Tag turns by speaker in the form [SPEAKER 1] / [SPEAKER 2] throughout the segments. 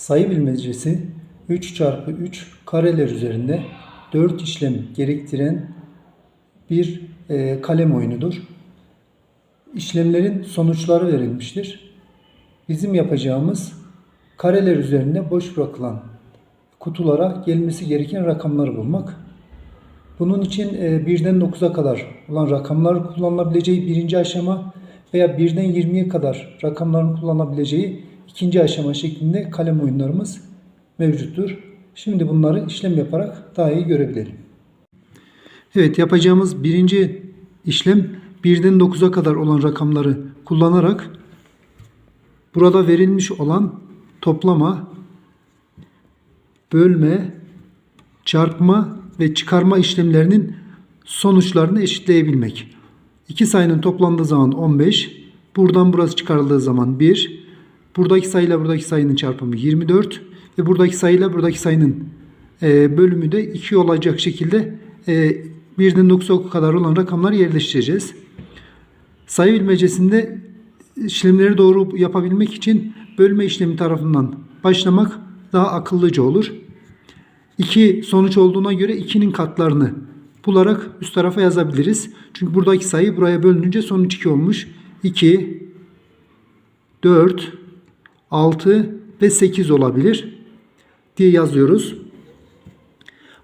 [SPEAKER 1] Sayı bilmecesi 3 çarpı 3 kareler üzerinde 4 işlem gerektiren bir e, kalem oyunudur. İşlemlerin sonuçları verilmiştir. Bizim yapacağımız kareler üzerinde boş bırakılan kutulara gelmesi gereken rakamları bulmak. Bunun için e, 1'den 9'a kadar olan rakamlar kullanılabileceği birinci aşama veya 1'den 20'ye kadar rakamların kullanılabileceği ikinci aşama şeklinde kalem oyunlarımız mevcuttur. Şimdi bunları işlem yaparak daha iyi görebilelim. Evet yapacağımız birinci işlem 1'den 9'a kadar olan rakamları kullanarak burada verilmiş olan toplama, bölme, çarpma ve çıkarma işlemlerinin sonuçlarını eşitleyebilmek. İki sayının toplandığı zaman 15, buradan burası çıkarıldığı zaman 1, buradaki sayıyla buradaki sayının çarpımı 24 ve buradaki sayıyla buradaki sayının e, bölümü de 2 olacak şekilde e, 1'den 9'a kadar olan rakamları yerleştireceğiz. Sayı bilmecesinde işlemleri doğru yapabilmek için bölme işlemi tarafından başlamak daha akıllıca olur. 2 sonuç olduğuna göre 2'nin katlarını bularak üst tarafa yazabiliriz. Çünkü buradaki sayı buraya bölününce sonuç 2 olmuş. 2, 4, 6 ve 8 olabilir diye yazıyoruz.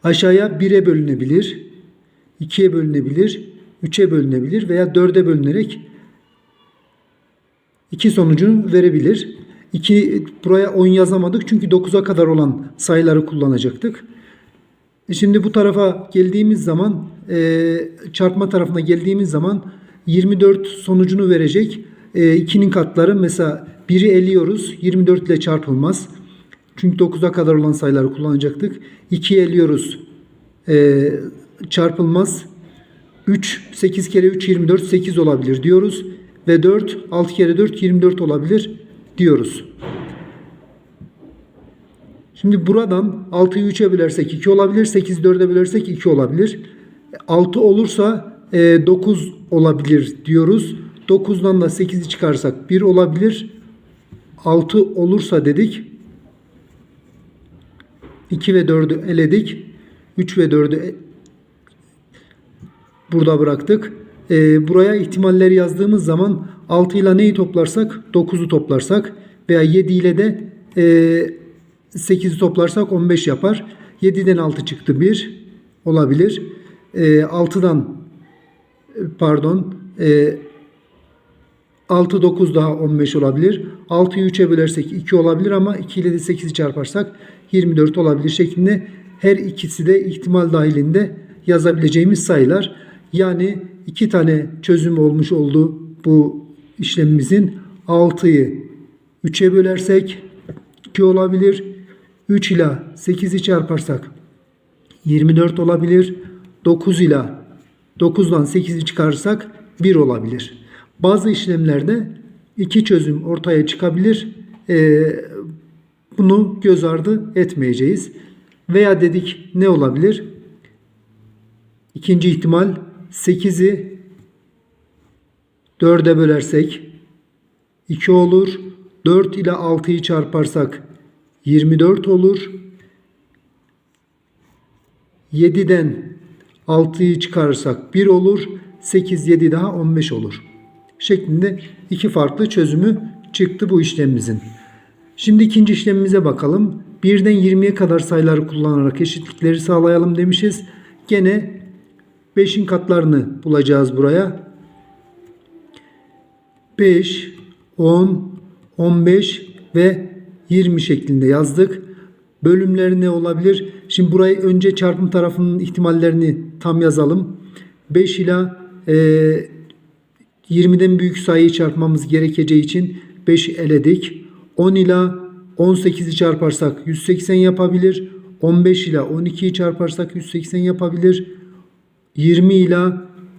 [SPEAKER 1] Aşağıya 1'e bölünebilir, 2'ye bölünebilir, 3'e bölünebilir veya 4'e bölünerek iki sonucunu verebilir. 2 buraya 10 yazamadık çünkü 9'a kadar olan sayıları kullanacaktık. E Şimdi bu tarafa geldiğimiz zaman e, çarpma tarafına geldiğimiz zaman 24 sonucunu verecek. E, 2'nin katları mesela 1'i eliyoruz 24 ile çarpılmaz. Çünkü 9'a kadar olan sayıları kullanacaktık. 2'yi eliyoruz e, çarpılmaz. 3 8 kere 3 24 8 olabilir diyoruz. Ve 4 6 kere 4 24 olabilir diyoruz. Şimdi buradan 6'yı 3'e bölersek 2 olabilir. 8'i 4'e bölersek 2 olabilir. 6 olursa e, 9 olabilir diyoruz. 9'dan da 8'i çıkarsak 1 olabilir. 6 olursa dedik. 2 ve 4'ü eledik. 3 ve 4'ü burada bıraktık. E, buraya ihtimalleri yazdığımız zaman 6 ile neyi toplarsak 9'u toplarsak veya 7 ile de e, 8'i toplarsak 15 yapar. 7'den 6 çıktı 1 olabilir. E, 6'dan pardon e, 6 9 daha 15 olabilir. 6'yı 3'e bölersek 2 olabilir ama 2 ile de 8'i çarparsak 24 olabilir şeklinde her ikisi de ihtimal dahilinde yazabileceğimiz sayılar. Yani iki tane çözüm olmuş oldu bu işlemimizin. 6'yı 3'e bölersek 2 olabilir. 3 ile 8'i çarparsak 24 olabilir. 9 ile 9'dan 8'i çıkarırsak 1 olabilir. Bazı işlemlerde iki çözüm ortaya çıkabilir. Ee, bunu göz ardı etmeyeceğiz. Veya dedik ne olabilir? İkinci ihtimal 8'i 4'e bölersek 2 olur. 4 ile 6'yı çarparsak 24 olur. 7'den 6'yı çıkarırsak 1 olur. 8, 7 daha 15 olur. Şeklinde iki farklı çözümü çıktı bu işlemimizin. Şimdi ikinci işlemimize bakalım. 1'den 20'ye kadar sayıları kullanarak eşitlikleri sağlayalım demişiz. Gene 5'in katlarını bulacağız buraya. 5, 10, 15 ve 20 şeklinde yazdık. Bölümleri ne olabilir? Şimdi burayı önce çarpım tarafının ihtimallerini tam yazalım. 5 ile 20'den büyük sayıyı çarpmamız gerekeceği için 5'i eledik. 10 ile 18'i çarparsak 180 yapabilir. 15 ile 12'yi çarparsak 180 yapabilir. 20 ile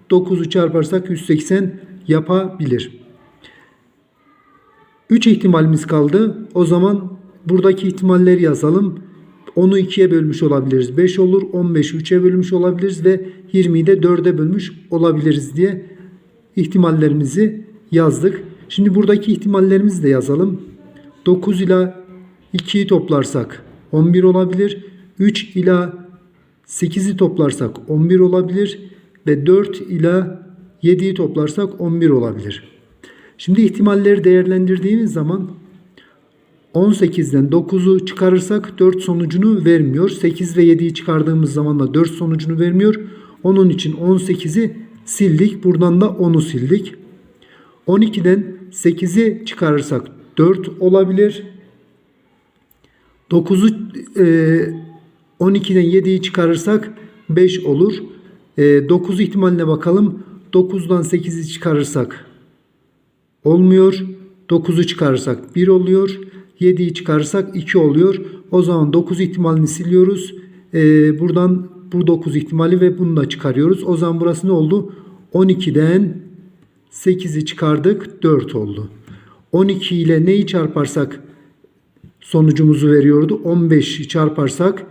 [SPEAKER 1] 9'u çarparsak 180 yapabilir. 3 ihtimalimiz kaldı. O zaman buradaki ihtimalleri yazalım. 10'u 2'ye bölmüş olabiliriz. 5 olur. 15'i 3'e bölmüş olabiliriz ve 20'yi de 4'e bölmüş olabiliriz diye ihtimallerimizi yazdık. Şimdi buradaki ihtimallerimizi de yazalım. 9 ile 2'yi toplarsak 11 olabilir. 3 ila 8'i toplarsak 11 olabilir ve 4 ila 7'yi toplarsak 11 olabilir. Şimdi ihtimalleri değerlendirdiğimiz zaman 18'den 9'u çıkarırsak 4 sonucunu vermiyor. 8 ve 7'yi çıkardığımız zaman da 4 sonucunu vermiyor. Onun için 18'i sildik. Buradan da 10'u sildik. 12'den 8'i çıkarırsak 4 olabilir. 9'u e, 12'den 7'yi çıkarırsak 5 olur. E, 9 ihtimaline bakalım. 9'dan 8'i çıkarırsak olmuyor. 9'u çıkarırsak 1 oluyor. 7'yi çıkarırsak 2 oluyor. O zaman 9 ihtimalini siliyoruz. Ee, buradan bu 9 ihtimali ve bunu da çıkarıyoruz. O zaman burası ne oldu? 12'den 8'i çıkardık 4 oldu. 12 ile neyi çarparsak sonucumuzu veriyordu? 15'i çarparsak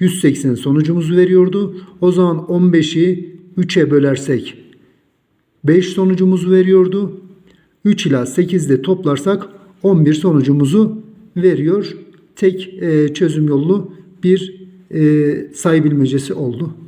[SPEAKER 1] 180 sonucumuzu veriyordu. O zaman 15'i 3'e bölersek 5 sonucumuzu veriyordu. 3 ila 8 de toplarsak 11 sonucumuzu veriyor. Tek e, çözüm yolu bir e, bilmecesi oldu.